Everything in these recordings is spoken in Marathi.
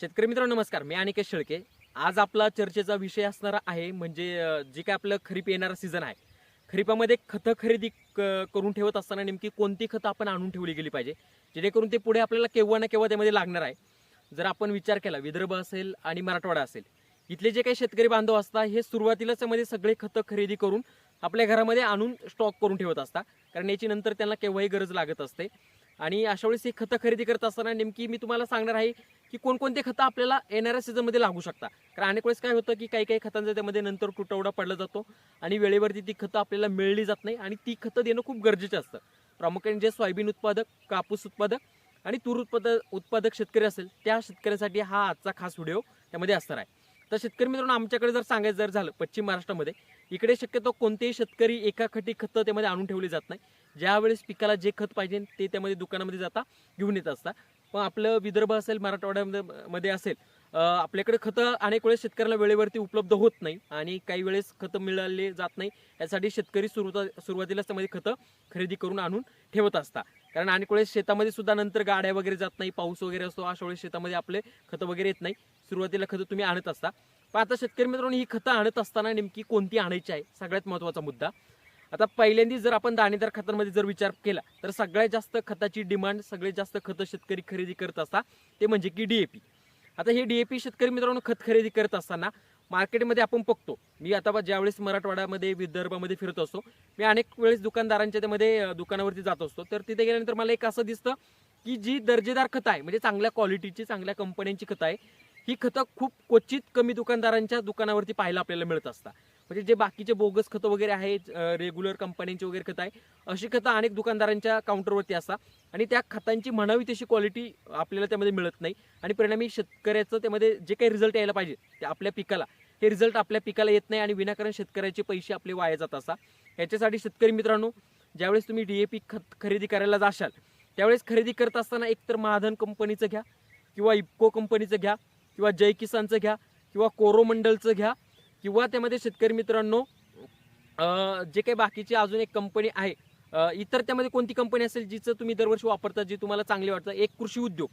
शेतकरी मित्र नमस्कार. मी अनिकेत शेळके. आज आपला चर्चेचा विषय असणारा आहे म्हणजे जे काय आपलं खरीप येणारा सीझन आहे. खरीपामध्ये खतं खरेदी क- करून ठेवत असताना नेमकी कोणती खतं आपण आणून ठेवली गेली पाहिजे? जेणेकरून ते पुढे आपल्याला केव्हा ना केव्हा त्यामध्ये लागणार आहे. जर आपण विचार केला विदर्भ असेल आणि मराठवाडा असेल इथले जे काही शेतकरी बांधव असतात हे सुरुवातीलाच त्यामध्ये सगळे खतं खरेदी करून आपल्या घरामध्ये आणून स्टॉक करून ठेवत असतात. कारण याची नंतर त्यांना केव्हाही गरज लागत असते. आणि अशा वेळेस ही खतं खरेदी करत असताना नेमकी मी तुम्हाला सांगणार आहे की कोणकोणते खतं आपल्याला येणाऱ्या सीझनमध्ये लागू शकतात. कारण अनेक वेळेस काय होतं की काही काही खतांचा त्यामध्ये नंतर तुटवडा पडला जातो आणि वेळेवरती ती खतं आपल्याला मिळली जात नाही आणि ती खतं देणं खूप गरजेचं असतं. प्रामुख्याने जे सोयाबीन उत्पादक कापूस उत्पादक आणि तूर उत्पादक उत्पादक शेतकरी असेल त्या शेतकऱ्यांसाठी हा आजचा खास व्हिडिओ त्यामध्ये असणार आहे. तर शेतकरी मित्रांनो आमच्याकडे जर सांगायचं जर झालं पश्चिम महाराष्ट्रामध्ये इकडे शक्यतो कोणतेही शेतकरी एका खटी खतं त्यामध्ये आणून ठेवली जात नाही. ज्यावेळेस पिकाला जे खत पाहिजे ते त्यामध्ये दुकानामध्ये जाता घेऊन येत असतात पण आपलं विदर्भ असेल मराठवाड्यामध्ये मध्ये असेल आपल्याकडे खतं अनेक वेळेस शेतकऱ्याला वेळेवरती उपलब्ध होत नाही आणि काही वेळेस खतं मिळाले जात नाही. यासाठी शेतकरी सुरुवात सुरुवातीलाच त्यामध्ये खतं खरेदी करून आणून ठेवत असतात कारण अनेक वेळेस शेतामध्ये सुद्धा नंतर गाड्या वगैरे जात नाही पाऊस वगैरे असतो अशा वेळेस शेतामध्ये आपले खतं वगैरे येत नाही. सुरुवातीला खतं तुम्ही आणत असता. पण आता शेतकरी मित्रांनो ही खतं आणत असताना नेमकी कोणती आणायची आहे? सगळ्यात महत्त्वाचा मुद्दा. आता पहिल्यांदा जर आपण दाणेदार खतांमध्ये जर विचार केला तर सगळ्यात जास्त खताची डिमांड सगळ्यात जास्त खतं शेतकरी खरेदी करत असता ते म्हणजे की डीएपी आता हे डीएपी शेतकरी मित्रांनो खत खरेदी करत असताना मार्केटमध्ये आपण बघतो मी आता बा ज्यावेळेस मराठवाड्यामध्ये विदर्भामध्ये फिरत असतो मी अनेक वेळेस दुकानदारांच्या त्यामध्ये दुकानावरती जात असतो. तर तिथे गेल्यानंतर मला एक असं दिसतं की जी दर्जेदार खतं आहे म्हणजे चांगल्या क्वालिटीची चांगल्या कंपन्यांची खतं आहे ही खतं खूप क्वचित कमी दुकानदारांच्या दुकानावरती पाहायला आपल्याला मिळत असतात. म्हणजे जे बाकीचे बोगस खतं वगैरे आहेत रेग्युलर कंपन्यांची वगैरे खतं आहे अशी खतं अनेक दुकानदारांच्या काउंटरवरती असतात. आणि त्या खतांची म्हणावी तशी क्वालिटी आपल्याला त्यामध्ये मिळत नाही. आणि परिणामी शेतकऱ्याचं त्यामध्ये जे काही रिझल्ट यायला पाहिजे ते आपल्या पिकाला. हे रिझल्ट आपल्या पिकाला येत नाही आणि विनाकारण शेतकऱ्याचे पैसे आपले वाया जात असतात. याच्यासाठी शेतकरी मित्रांनो ज्यावेळेस तुम्ही डी ए पी खत खरेदी करायला जाशाल त्यावेळेस खरेदी करत असताना एकतर महाधन कंपनीचं घ्या किंवा इप्को कंपनीचं घ्या. किंवा जय किसानचं घ्या किंवा कोरोमंडलचं घ्या किंवा त्यामध्ये शेतकरी मित्रांनो जे काही बाकीची अजून एक कंपनी आहे इतर त्यामध्ये कोणती कंपनी असेल जिचं तुम्ही दरवर्षी वापरता जी तुम्हाला चांगली वाटतं एक कृषी उद्योग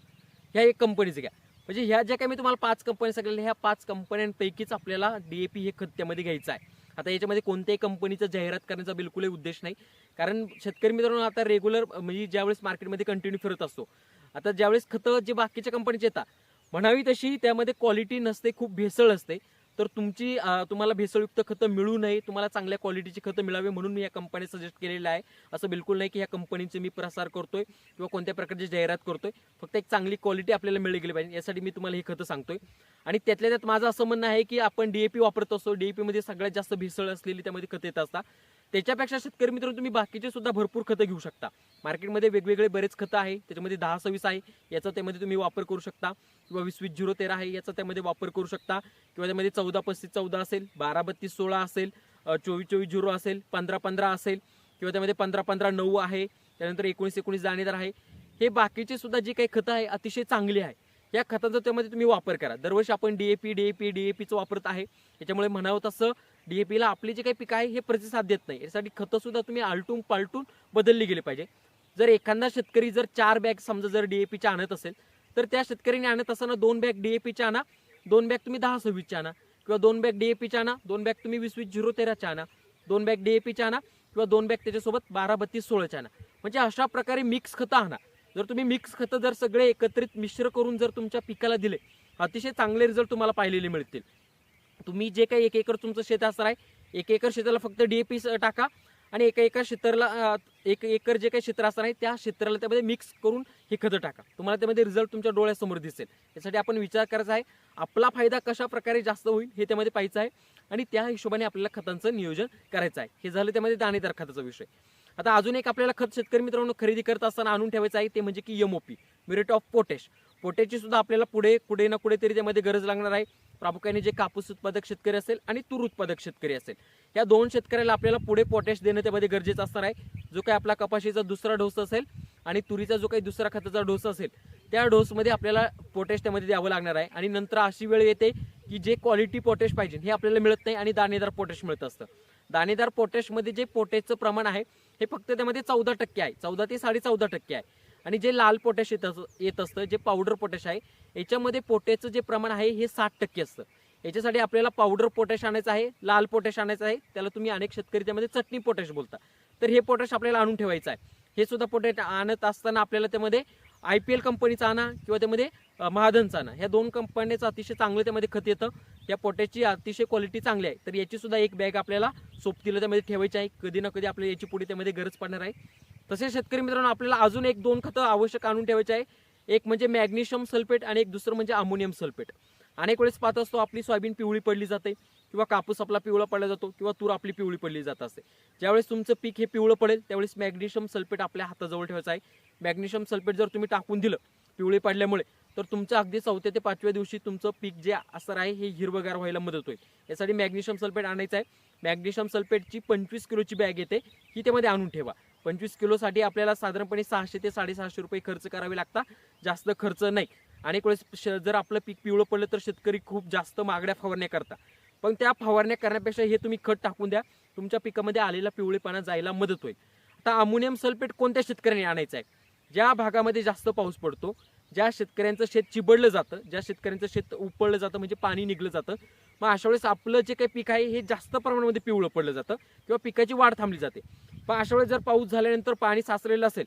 ह्या एक कंपनीचं घ्या. म्हणजे ह्या ज्या काही मी तुम्हाला पाच कंपनी सांगितल्या ह्या पाच कंपन्यांपैकीच आपल्याला डी ए पी हे खत त्यामध्ये घ्यायचं आहे. आता याच्यामध्ये कोणत्याही कंपनीचं जाहिरात करण्याचा बिलकुलही उद्देश नाही. कारण शेतकरी मित्रांनो आता रेग्युलर म्हणजे ज्यावेळेस मार्केटमध्ये कंटिन्यू फिरत असतो आता ज्यावेळेस खतं जे बाकीच्या कंपनीचे येतात म्हणावी तशी त्यामध्ये क्वालिटी नसते खूप भेसळ असते. तर तुमची तुम्हाला भेसळयुक्त खतं मिळू नये तुम्हाला चांगल्या क्वालिटीची खतं मिळावे म्हणून मी या कंपनी सजेस्ट केलेलं आहे. असं बिलकुल नाही की ह्या कंपनीचे मी प्रसार करतोय किंवा कोणत्या प्रकारची जाहिरात करतोय. फक्त एक चांगली क्वालिटी आपल्याला मिळली गेली पाहिजे. यासाठी मी तुम्हाला हे खतं सांगतोय. आणि त्यातल्या त्यात माझं असं म्हणणं आहे की आपण डीएपी वापरत असतो. डीएपीमध्ये सगळ्यात जास्त भेसळ असलेली त्यामध्ये खतं येत असतात. त्याच्यापेक्षा शेतकरी मित्र तुम्ही बाकीचे सुद्धा भरपूर खतं घेऊ शकता. मार्केटमध्ये वेगवेगळे बरेच खतं आहे त्याच्यामध्ये दहा सव्वीस आहे याचा त्यामध्ये तुम्ही वापर करू शकता. किंवा वीस वीस झिरो तेरा आहे याचा त्यामध्ये वापर करू शकता. किंवा त्यामध्ये चौदा पस्तीस चौदा असेल बारा बत्तीस सोळा असेल चोवीस चोवीस झिरो असेल पंधरा पंधरा असेल किंवा त्यामध्ये पंधरा पंधरा नऊ आहे त्यानंतर एकोणीस एकोणीस दाणेदार आहे. हे बाकीचे सुद्धा जी काही खतं आहे अतिशय चांगली आहे. या खतांचा त्यामध्ये तुम्ही वापर करा. दरवर्षी आपण D A P D A P D A पीचं वापरत आहे. याच्यामुळे म्हणावं तसं डीएपीला आपली जे काही पिकं आहे हे प्रतिसाद देत नाही. यासाठी खतंसुद्धा तुम्ही आलटून पालटून बदलली गेली पाहिजे. जर एखादा शेतकरी जर चार बॅग समजा जर डीएपीच्या आणत असेल तर त्या शेतकऱ्याने आणत असताना दोन बॅग डीएपीच्या आणा दोन बॅग तुम्ही दहा सव्वीसच्या आणा किंवा दोन बॅग डीएपीच्या आणा दोन बॅग तुम्ही वीस वीस झिरो तेराच्या आणा दोन बॅग डीएपीच्या आणा किंवा दोन बॅग त्याच्यासोबत बारा बत्तीस सोळाच्या आणा. म्हणजे अशा प्रकारे मिक्स खतं आणा. जर तुम्ही मिक्स खतं जर सगळे एकत्रित मिश्र करून जर तुमच्या पिकाला दिले अतिशय चांगले रिझल्ट तुम्हाला पाहिलेले मिळतील. तुम्ही जे काही एक एकर तुमचं शेत असणार आहे एक एकर शेताला फक्त डीएपी टाका आणि एका एका क्षेत्राला एक एकर जे काही क्षेत्र असणार आहे त्या क्षेत्राला त्यामध्ये मिक्स करून हे खतं टाका. तुम्हाला त्यामध्ये रिझल्ट तुमच्या डोळ्यासमोर दिसेल. यासाठी आपण विचार करायचा आहे आपला फायदा कशा प्रकारे जास्त होईल हे त्यामध्ये पाहायचं आहे आणि त्या हिशोबाने आपल्याला खतांचं नियोजन करायचं आहे. हे झालं त्यामध्ये दाणेदार खताचा विषय. आता अजून एक आपल्याला खत शेतकरी मित्रांनो खरेदी करत असताना आणून ठेवायचं आहे ते म्हणजे की एमओपी मिरेट ऑफ पोटॅश पोटॅशची सुद्धा आपल्याला पुढे कुठे ना कुठेतरी त्यामध्ये गरज लागणार आहे. प्रामुख्याने जे कापूस उत्पादक शेतकरी असेल आणि तूर उत्पादक शेतकरी असेल. या दोन शेतकऱ्याला आपल्याला पुढे पोटॅश देणं त्यामध्ये गरजेचं असणार आहे. जो काही आपला कपाशीचा दुसरा डोस असेल आणि तुरीचा जो काही दुसरा खताचा डोस असेल त्या डोसमध्ये आपल्याला पोटॅश त्यामध्ये द्यावं लागणार आहे. आणि नंतर अशी वेळ येते की जे क्वालिटी पोटॅश पाहिजे हे आपल्याला मिळत नाही आणि दाणेदार पोटॅश मिळत असतं. दाणेदार पोटॅशमध्ये जे पोटॅशचं प्रमाण आहे हे फक्त त्यामध्ये चौदा टक्के आहे. चौदा ते साडे चौदा टक्के आहे. आणि जे लाल पोटॅश येत येत असतं जे पावडर पोटॅश आहे याच्यामध्ये पोटॅशचं जे प्रमाण आहे हे साठ टक्के असतं. याच्यासाठी आपल्याला पावडर पोटॅश आणायचं आहे लाल पोटॅश आणायचं आहे त्याला तुम्ही अनेक शेतकरी त्यामध्ये चटणी पोटॅश बोलता. तर हे पोटॅश आपल्याला आणून ठेवायचं आहे. हे सुद्धा पोटॅश आणत असताना आपल्याला त्यामध्ये आय पी एल कंपनीचा आणा किंवा त्यामध्ये महाधनचा महादनचा आणा. ह्या दोन कंपन्याचं अतिशय चांगलं त्यामध्ये खत येतं. या पोटॅशची अतिशय क्वालिटी चांगली आहे. तर याची सुद्धा एक बॅग आपल्याला सोबतीला त्यामध्ये ठेवायची आहे. कधी ना कधी आपल्याला याची पुढे त्यामध्ये गरज पडणार आहे. तसेच शेतकरी मित्रांनो आपल्याला अजून एक दोन खतं आवश्यक आणून ठेवायचे आहे. एक म्हणजे मॅग्नेशियम सल्फेट आणि एक दुसरं म्हणजे अमोनियम सल्फेट. अनेक वेळेस पाहत असतो आपली सोयाबीन पिवळी पडली जाते किंवा कापूस आपला पिवळा पडला जातो किंवा तूर आपली पिवळी पडली जात असते. ज्यावेळेस तुमचं पीक हे पिवळं पडेल त्यावेळेस मॅग्नेशियम सल्फेट आपल्या हाताजवळ ठेवायचं आहे. मॅग्नेशियम सल्फेट जर तुम्ही टाकून दिलं पिवळे पडल्यामुळे तर तुमचं अगदी चौथ्या ते पाचव्या दिवशी तुमचं पीक जे असर आहे हे हिरवगार व्हायला मदत होईल. यासाठी मॅग्नेशियम सल्फेट आणायचं आहे. मॅग्नेशियम सल्फेटची पंचवीस किलोची बॅग येते ही त्यामध्ये आणून ठेवा. पंचवीस किलोसाठी आपल्याला साधारणपणे सहाशे ते साडेसहाशे रुपये खर्च करावे लागतात. जास्त खर्च नाही. अनेक वेळेस श- जर आपलं पीक पिवळं पडलं तर शेतकरी खूप जास्त मागड्या फवारण्या करतात. पण त्या फवारण्या करण्यापेक्षा हे तुम्ही खत टाकून द्या. तुमच्या पिकामध्ये आलेला पिवळेपणा जायला मदत होईल. आता अमोनियम सल्फेट कोणत्या शेतकऱ्याने आणायचं आहे? ज्या भागामध्ये जास्त पाऊस पडतो ज्या शेतकऱ्यांचं शेत चिबडलं जातं ज्या शेतकऱ्यांचं शेत उपळलं जातं म्हणजे पाणी निघलं जातं मग अशा वेळेस आपलं जे काही पीक आहे हे जास्त प्रमाणामध्ये पिवळं पडलं जातं किंवा पिकाची वाढ थांबली जाते. पण अशा वेळेस जर पाऊस झाल्यानंतर पाणी साचलेलं असेल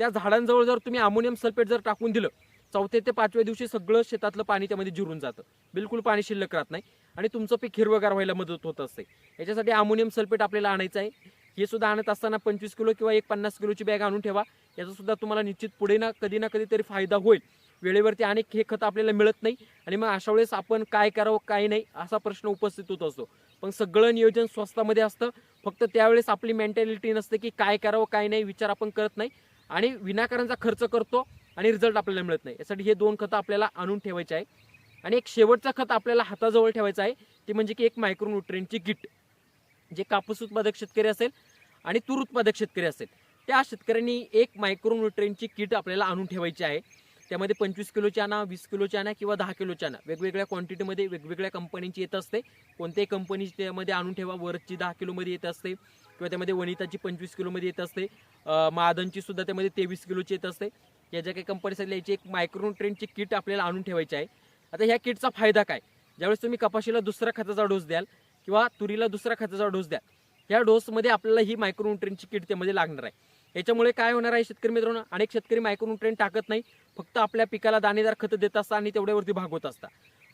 त्या झाडांजवळ जर तुम्ही अमोनियम सल्फेट जर टाकून दिलं चौथ्या ते पाचव्या दिवशी सगळं शेतातलं पाणी त्यामध्ये जिरून जातं. बिलकुल पाणी शिल्लक राहत नाही आणि तुमचं पीक हिरवगार व्हायला मदत होत असते. याच्यासाठी अमोनियम सल्फेट आपल्याला आणायचं आहे. हे सुद्धा आणत असताना पंचवीस किलो किंवा एक पन्नास किलोची बॅग आणून ठेवा. याचा सुद्धा तुम्हाला निश्चित पुढे ना कधी ना कधीतरी फायदा होईल. वेळेवरती अनेक हे खत आपल्याला मिळत नाही आणि मग अशा वेळेस आपण काय करावं काय नाही असा प्रश्न उपस्थित होत असतो. पण सगळं नियोजन स्वस्तामध्ये असतं. फक्त त्यावेळेस आपली मेंटॅलिटी नसते की काय करावं काय नाही विचार आपण करत नाही. आणि विनाकारांचा खर्च करतो आणि रिझल्ट आपल्याला मिळत नाही. यासाठी हे दोन खतं आपल्याला आणून ठेवायचे आहे. आणि एक शेवटचा खत आपल्याला हाताजवळ ठेवायचा आहे. ते म्हणजे की एक मायक्रोन्युट्रेनची किट जे कापूस उत्पादक शेतकरी असेल आणि तूर उत्पादक शेतकरी असेल. त्या शेतकऱ्यांनी एक मायक्रोन्युट्रेनची किट आपल्याला आणून ठेवायची आहे. त्यामध्ये पंचवीस किलोची आणा वीस किलोची आणा किंवा दहा किलोची आणा वेगवेगळ्या क्वांटिटीमध्ये वेगवेगळ्या कंपनीची येत असते. कोणत्याही कंपनीची त्यामध्ये आणून ठेवा. वरची दहा किलोमध्ये येत असते. किंवा त्यामध्ये वनिताची पंचवीस किलोमध्ये येत असते. मादनची सुद्धा त्यामध्ये तेवीस किलोची येत असते. या ज्या काही कंपनीज आहेत याची एक मायक्रोन्युट्रेनची किट आपल्याला आणून ठेवायची आहे. आता ह्या किटचा फायदा काय? ज्यावेळेस तुम्ही कपाशीला दुसरा खताचा डोस द्याल किंवा तुरीला दुसरा खताचा डोस द्याल ह्या डोसमध्ये आपल्याला ही मायक्रोन्युट्रेनची किट त्यामध्ये लागणार आहे. याच्यामुळे काय होणार आहे शेतकरी मित्रांनो? अनेक शेतकरी मायक्रोन्युट्रेन टाकत नाही. फक्त आपल्या पिकाला दाणेदार खतं देत असतात आणि तेवढ्यावरती भागवत असतात.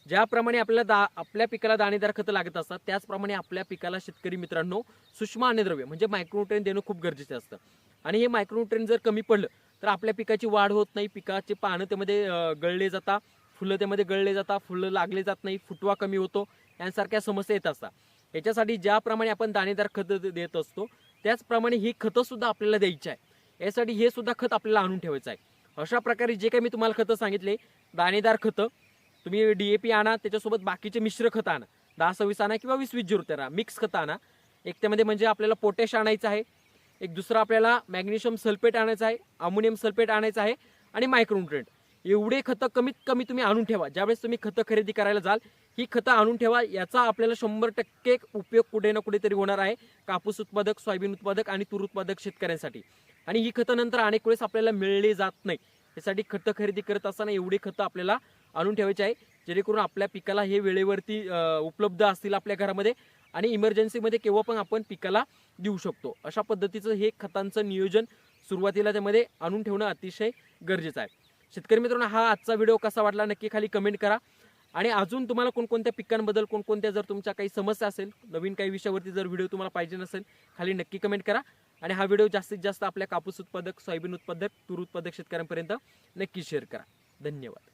ज्याप्रमाणे आपल्याला दा आपल्या पिकाला दाणेदार खतं लागत असतात त्याचप्रमाणे आपल्या पिकाला शेतकरी मित्रांनो सूक्ष्म अन्नद्रव्य म्हणजे मायक्रोन्युट्रेन देणं खूप गरजेचं असतं. आणि हे मायक्रोन्युट्रेन जर कमी पडलं तर आपल्या पिकाची वाढ होत नाही पिकाचे पानं त्यामध्ये गळले जातात फुलं त्यामध्ये गळले जातात फुलं लागले जात नाही फुटवा कमी होतो यांसारख्या समस्या येत असतात. याच्यासाठी ज्याप्रमाणे आपण दाणेदार खतं देत असतो त्याचप्रमाणे ही खतंसुद्धा आपल्याला द्यायची आहे. यासाठी हे सुद्धा खत आपल्याला आणून ठेवायचं आहे. अशा प्रकारे जे काही मी तुम्हाला खतं सांगितले दाणेदार खतं तुम्ही डी ए पी आणा त्याच्यासोबत बाकीचे मिश्र खतं आणा. दहा सव्वीस आणा किंवा वीस वीस झिरो तेरा मिक्स खतं आणा. एक त्यामध्ये म्हणजे आपल्याला पोटॅश आणायचं आहे. एक दुसरं आपल्याला मॅग्नेशियम सल्फेट आणायचं आहे अमोनियम सल्फेट आणायचं आहे आणि मायक्रोन्युट्रेंट एवढे खतं कमीत कमी तुम्ही आणून ठेवा. ज्यावेळेस तुम्ही खतं खरेदी करायला जाल ही खतं आणून ठेवा. याचा आपल्याला शंभर टक्के उपयोग कुठे ना कुठेतरी होणार आहे. कापूस उत्पादक सोयाबीन उत्पादक आणि तूर उत्पादक शेतकऱ्यांसाठी. आणि ही खतं नंतर अनेक वेळेस आपल्याला मिळली जात नाही. यासाठी खतं खरेदी करत असताना एवढी खतं आपल्याला आणून ठेवायची आहे. जेणेकरून आपल्या पिकाला हे वेळेवरती उपलब्ध असतील आपल्या घरामध्ये. आणि इमर्जन्सीमध्ये केव्हा पण आपण पिकाला देऊ शकतो. अशा पद्धतीचं हे खतांचं नियोजन सुरुवातीला त्यामध्ये आणून ठेवणं अतिशय गरजेचं आहे. शेतकरी मित्रांनो हा आजचा व्हिडिओ कसा वाटला नक्की खाली कमेंट करा. आणि अजून तुम्हाला कोणकोणत्या पिकांबद्दल कोणकोणत्या जर तुमच्या काही समस्या असेल नवीन काही विषयावरती जर व्हिडिओ तुम्हाला पाहिजे नसेल खाली नक्की कमेंट करा. आणि हा व्हिडिओ जास्तीत जास्त आपल्या कापूस उत्पादक सोयाबीन उत्पादक तूर उत्पादक शेतकऱ्यांपर्यंत नक्की शेअर करा. धन्यवाद.